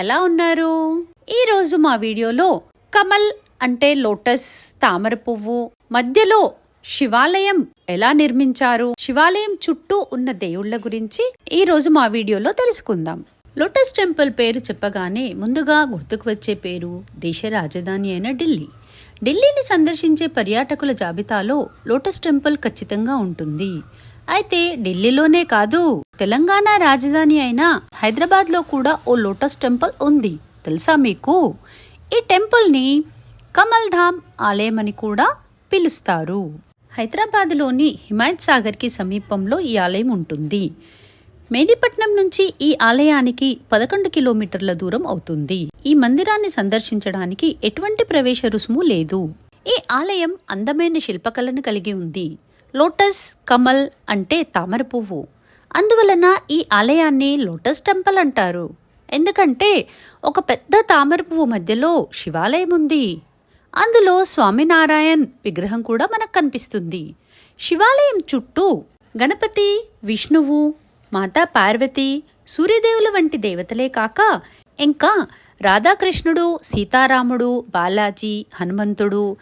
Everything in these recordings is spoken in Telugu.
ఎలా ఉన్నారు? ఈరోజు మా వీడియోలో కమల్ అంటే లోటస్ తామర పువ్వు మధ్యలో శివాలయం ఎలా నిర్మించారు శివాలయం చుట్టూ ఉన్న దేవుళ్ళ గురించి ఈ రోజు మా వీడియోలో తెలుసుకుందాం. లోటస్ టెంపుల్ పేరు చెప్పగానే ముందుగా గుర్తుకు వచ్చే పేరు దేశ రాజధాని అయిన ఢిల్లీ. ఢిల్లీని సందర్శించే పర్యాటకుల జాబితాలో లోటస్ టెంపుల్ ఖచ్చితంగా ఉంటుంది. అయితే ఢిల్లీలోనే కాదు తెలంగాణ రాజధాని అయిన హైదరాబాద్లో కూడా ఓ లోటస్ టెంపుల్ ఉంది. తెలుసా మీకు? ఈ టెంపుల్ని కమల్ ధామ్ ఆలయం అని కూడా పిలుస్తారు. హైదరాబాద్లోని హిమాయత్ సాగర్కి సమీపంలో ఈ ఆలయం ఉంటుంది. మేదిపట్నం నుంచి ఈ ఆలయానికి పదకొండు కిలోమీటర్ల దూరం అవుతుంది. ఈ మందిరాన్ని సందర్శించడానికి ఎటువంటి ప్రవేశ రుసుము లేదు. ఈ ఆలయం అందమైన శిల్పకళను కలిగి ఉంది. లోటస్ కమల్ అంటే తామర పువ్వు. అందువలన ఈ ఆలయాన్ని లోటస్ టెంపుల్ అంటారు. ఎందుకంటే ఒక పెద్ద తామర పువ్వు మధ్యలో శివాలయం ఉంది. అందులో స్వామినారాయణ్ విగ్రహం కూడా మనకు కనిపిస్తుంది. శివాలయం చుట్టూ గణపతి విష్ణువు మాతా పార్వతి సూర్యదేవుల వంటి దేవతలే కాక ఇంకా రాధాకృష్ణుడు సీతారాముడు బాలాజీ హనుమంతుడు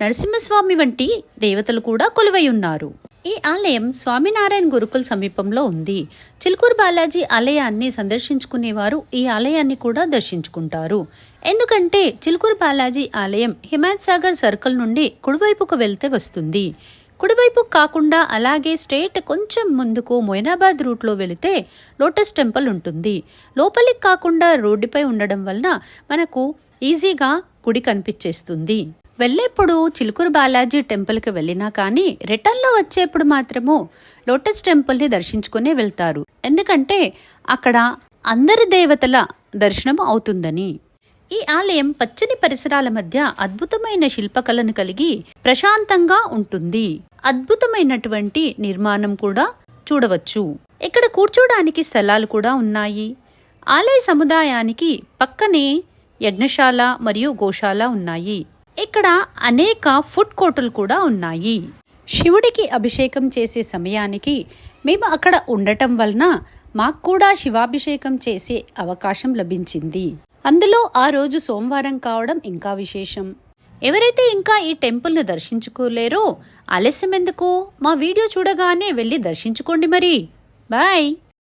నరసింహస్వామి వంటి దేవతలు కూడా కొలువై ఉన్నారు. ఈ ఆలయం స్వామినారాయణ గురుకుల సమీపంలో ఉంది. చిలుకూరు బాలాజీ ఆలయాన్ని సందర్శించుకునేవారు ఈ ఆలయాన్ని కూడా దర్శించుకుంటారు. ఎందుకంటే చిలుకూరు బాలాజీ ఆలయం హిమాయత్ సాగర్ సర్కిల్ నుండి కుడివైపుకు వెళ్తే వస్తుంది. కుడివైపు కాకుండా అలాగే స్ట్రేట్ కొంచెం ముందుకు మొయినాబాద్ రూట్లో వెళితే లోటస్ టెంపుల్ ఉంటుంది. లోపలికి కాకుండా రోడ్డుపై ఉండడం వలన మనకు ఈజీగా గుడి కనిపించేస్తుంది. వెళ్ళేప్పుడు చిలుకూరు బాలాజీ టెంపుల్కి వెళ్ళినా కానీ రిటర్న్లో వచ్చేప్పుడు మాత్రము లోటస్ టెంపుల్ని దర్శించుకునే వెళ్తారు. ఎందుకంటే అక్కడ అందరి దేవతల దర్శనం అవుతుందని. ఈ ఆలయం పచ్చని పరిసరాల మధ్య అద్భుతమైన శిల్పకళను కలిగి ప్రశాంతంగా ఉంటుంది. అద్భుతమైనటువంటి నిర్మాణం కూడా చూడవచ్చు. ఇక్కడ కూర్చోడానికి స్థలాలు కూడా ఉన్నాయి. ఆలయ సముదాయానికి పక్కనే యజ్ఞశాల మరియు గోశాల ఉన్నాయి. ఇక్కడ అనేక ఫుడ్ కోర్టులు కూడా ఉన్నాయి. శివుడికి అభిషేకం చేసే సమయానికి మేము అక్కడ ఉండటం వలన మాకు కూడా శివాభిషేకం చేసే అవకాశం లభించింది. అందులో ఆ రోజు సోమవారం కావడం ఇంకా విశేషం. ఎవరైతే ఇంకా ఈ టెంపుల్ను దర్శించుకోలేరో ఆలస్యం ఎందుకు మా వీడియో చూడగానే వెళ్ళి దర్శించుకోండి మరి. బాయ్!